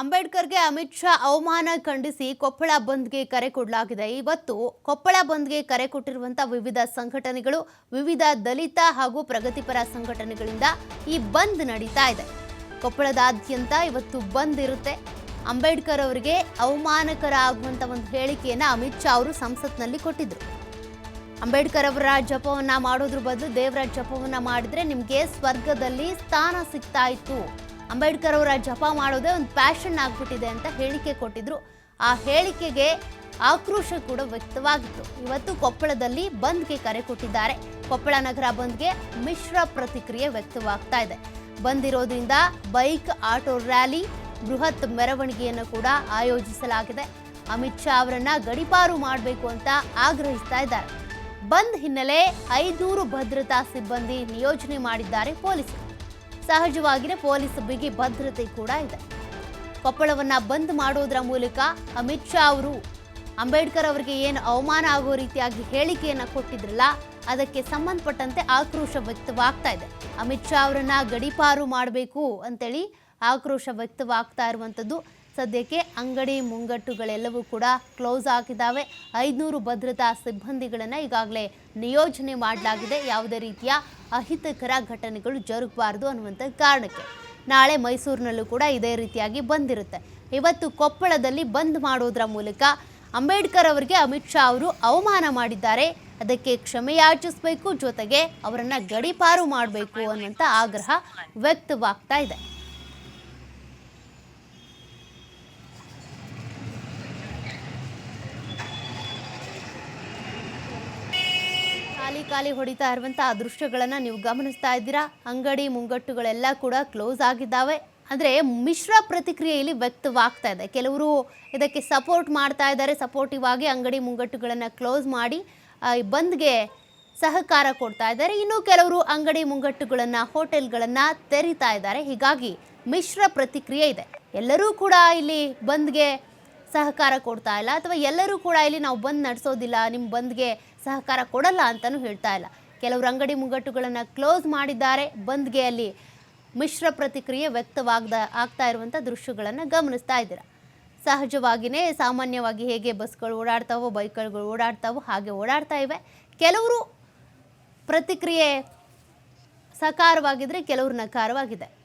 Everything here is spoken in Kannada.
ಅಂಬೇಡ್ಕರ್ಗೆ ಅಮಿತ್ ಶಾ ಅವಮಾನ ಖಂಡಿಸಿ ಕೊಪ್ಪಳ ಬಂದ್ಗೆ ಕರೆ ಕೊಡಲಾಗಿದೆ. ಇವತ್ತು ಕೊಪ್ಪಳ ಬಂದ್ಗೆ ಕರೆ ಕೊಟ್ಟಿರುವಂಥ ವಿವಿಧ ಸಂಘಟನೆಗಳು, ವಿವಿಧ ದಲಿತ ಹಾಗೂ ಪ್ರಗತಿಪರ ಸಂಘಟನೆಗಳಿಂದ ಈ ಬಂದ್ ನಡೀತಾ ಇದೆ. ಕೊಪ್ಪಳದಾದ್ಯಂತ ಇವತ್ತು ಬಂದ್ ಇರುತ್ತೆ. ಅಂಬೇಡ್ಕರ್ ಅವರಿಗೆ ಅವಮಾನಕರ ಆಗುವಂಥ ಒಂದು ಹೇಳಿಕೆಯನ್ನು ಅಮಿತ್ ಶಾ ಅವರು ಸಂಸತ್ನಲ್ಲಿ ಕೊಟ್ಟಿದ್ರು. ಅಂಬೇಡ್ಕರ್ ಅವರ ಜಪವನ್ನ ಮಾಡೋದ್ರ ಬದಲು ದೇವರ ಜಪವನ್ನ ಮಾಡಿದ್ರೆ ನಿಮಗೆ ಸ್ವರ್ಗದಲ್ಲಿ ಸ್ಥಾನ ಸಿಗ್ತಾ ಇತ್ತು. ಅಂಬೇಡ್ಕರ್ ಅವರ ಜಪ ಮಾಡೋದೇ ಒಂದು ಪ್ಯಾಷನ್ ಆಗ್ಬಿಟ್ಟಿದೆ ಅಂತ ಹೇಳಿಕೆ ಕೊಟ್ಟಿದ್ರು. ಆ ಹೇಳಿಕೆಗೆ ಆಕ್ರೋಶ ಕೂಡ ವ್ಯಕ್ತವಾಗಿತ್ತು. ಇವತ್ತು ಕೊಪ್ಪಳದಲ್ಲಿ ಬಂದ್ಗೆ ಕರೆ ಕೊಟ್ಟಿದ್ದಾರೆ. ಕೊಪ್ಪಳ ನಗರ ಬಂದ್ಗೆ ಮಿಶ್ರ ಪ್ರತಿಕ್ರಿಯೆ ವ್ಯಕ್ತವಾಗ್ತಾ ಇದೆ. ಬಂದಿರೋದ್ರಿಂದ ಬೈಕ್, ಆಟೋ ರ್ಯಾಲಿ, ಬೃಹತ್ ಮೆರವಣಿಗೆಯನ್ನು ಕೂಡ ಆಯೋಜಿಸಲಾಗಿದೆ. ಅಮಿತ್ ಶಾ ಅವರನ್ನ ಗಡಿಪಾರು ಮಾಡಬೇಕು ಅಂತ ಆಗ್ರಹಿಸ್ತಾ ಇದ್ದಾರೆ. ಬಂದ್ ಹಿನ್ನೆಲೆ ಐದೂರು ಭದ್ರತಾ ಸಿಬ್ಬಂದಿ ನಿಯೋಜನೆ ಮಾಡಿದ್ದಾರೆ ಪೊಲೀಸರು. ಸಹಜವಾಗಿಯೇ ಪೊಲೀಸ್ ಬಿಗಿ ಭದ್ರತೆ ಕೂಡ ಇದೆ. ಕೊಪ್ಪಳವನ್ನ ಬಂದ್ ಮಾಡೋದ್ರ ಮೂಲಕ ಅಮಿತ್ ಶಾ ಅವರು ಅಂಬೇಡ್ಕರ್ ಅವರಿಗೆ ಏನು ಅವಮಾನ ಆಗೋ ರೀತಿಯಾಗಿ ಹೇಳಿಕೆಯನ್ನ ಕೊಟ್ಟಿದ್ರಲ್ಲ, ಅದಕ್ಕೆ ಸಂಬಂಧಪಟ್ಟಂತೆ ಆಕ್ರೋಶ ವ್ಯಕ್ತವಾಗ್ತಾ ಇದೆ. ಅಮಿತ್ ಶಾ ಅವರನ್ನ ಗಡಿಪಾರು ಮಾಡಬೇಕು ಅಂತೇಳಿ ಆಕ್ರೋಶ ವ್ಯಕ್ತವಾಗ್ತಾ ಇರುವಂಥದ್ದು ಸದ್ಯಕ್ಕೆ ಅಂಗಡಿ ಮುಂಗಟ್ಟುಗಳೆಲ್ಲವೂ ಕೂಡ ಕ್ಲೋಸ್ ಆಗಿದ್ದಾವೆ. ಐದುನೂರು ಭದ್ರತಾ ಸಿಬ್ಬಂದಿಗಳನ್ನು ಈಗಾಗಲೇ ನಿಯೋಜನೆ ಮಾಡಲಾಗಿದೆ. ಯಾವುದೇ ರೀತಿಯ ಅಹಿತಕರ ಘಟನೆಗಳು ಜರುಗಬಾರದು ಅನ್ನುವಂಥ ಕಾರಣಕ್ಕೆ. ನಾಳೆ ಮೈಸೂರಿನಲ್ಲೂ ಕೂಡ ಇದೇ ರೀತಿಯಾಗಿ ಬಂದಿರುತ್ತೆ. ಇವತ್ತು ಕೊಪ್ಪಳದಲ್ಲಿ ಬಂದ್ ಮಾಡೋದ್ರ ಮೂಲಕ ಅಂಬೇಡ್ಕರ್ ಅವರಿಗೆ ಅಮಿತ್ ಶಾ ಅವರು ಅವಮಾನ ಮಾಡಿದ್ದಾರೆ. ಅದಕ್ಕೆ ಕ್ಷಮೆಯಾಚಿಸಬೇಕು ಜೊತೆಗೆ ಅವರನ್ನು ಗಡಿಪಾರು ಮಾಡಬೇಕು ಅನ್ನುವಂಥ ಆಗ್ರಹ ವ್ಯಕ್ತವಾಗ್ತಾ ಇದೆ. ಖಾಲಿ ಖಾಲಿ ಹೊಡಿತಾ ಇರುವಂತಹ ದೃಶ್ಯಗಳನ್ನ ನೀವು ಗಮನಿಸ್ತಾ ಇದ್ದೀರಾ? ಅಂಗಡಿ ಮುಂಗಟ್ಟುಗಳೆಲ್ಲ ಕೂಡ ಕ್ಲೋಸ್ ಆಗಿದ್ದಾವೆ. ಅಂದ್ರೆ ಮಿಶ್ರ ಪ್ರತಿಕ್ರಿಯೆ ಇಲ್ಲಿ ವ್ಯಕ್ತವಾಗ್ತಾ ಇದೆ. ಕೆಲವರು ಇದಕ್ಕೆ ಸಪೋರ್ಟ್ ಮಾಡ್ತಾ ಇದ್ದಾರೆ. ಸಪೋರ್ಟಿವ್ ಆಗಿ ಅಂಗಡಿ ಮುಂಗಟ್ಟುಗಳನ್ನ ಕ್ಲೋಸ್ ಮಾಡಿ ಬಂದ್ಗೆ ಸಹಕಾರ ಕೊಡ್ತಾ ಇದ್ದಾರೆ. ಇನ್ನು ಕೆಲವರು ಅಂಗಡಿ ಮುಂಗಟ್ಟುಗಳನ್ನು, ಹೋಟೆಲ್ಗಳನ್ನು ತೆರಿತಾ ಇದ್ದಾರೆ. ಹೀಗಾಗಿ ಮಿಶ್ರ ಪ್ರತಿಕ್ರಿಯೆ ಇದೆ. ಎಲ್ಲರೂ ಕೂಡ ಇಲ್ಲಿ ಬಂದ್ಗೆ ಸಹಕಾರ ಕೊಡ್ತಾ ಇಲ್ಲ ಅಥವಾ ಎಲ್ಲರೂ ಕೂಡ ಇಲ್ಲಿ ನಾವು ಬಂದ್ ನಡೆಸೋದಿಲ್ಲ ನಿಮ್ಮ ಬಂದ್ಗೆ ಸಹಕಾರ ಕೊಡಲ್ಲ ಅಂತಲೂ ಹೇಳ್ತಾ ಇಲ್ಲ. ಕೆಲವರು ಅಂಗಡಿ ಮುಂಗಟ್ಟುಗಳನ್ನು ಕ್ಲೋಸ್ ಮಾಡಿದ್ದಾರೆ, ಬಂದ್ಗೆ ಅಲ್ಲಿ ಮಿಶ್ರ ಪ್ರತಿಕ್ರಿಯೆ ವ್ಯಕ್ತವಾಗದ, ಆಗ್ತಾ ಇರುವಂಥ ದೃಶ್ಯಗಳನ್ನು ಗಮನಿಸ್ತಾ ಇದ್ದೀರಾ? ಸಹಜವಾಗಿಯೇ ಸಾಮಾನ್ಯವಾಗಿ ಹೇಗೆ ಬಸ್ಗಳು ಓಡಾಡ್ತಾವೋ, ಬೈಕ್ಗಳು ಓಡಾಡ್ತಾವೋ ಹಾಗೆ ಓಡಾಡ್ತಾ ಇವೆ. ಕೆಲವರು ಪ್ರತಿಕ್ರಿಯೆ ಸಕಾರವಾಗಿದ್ದರೆ ಕೆಲವರು ನಕಾರವಾಗಿದೆ.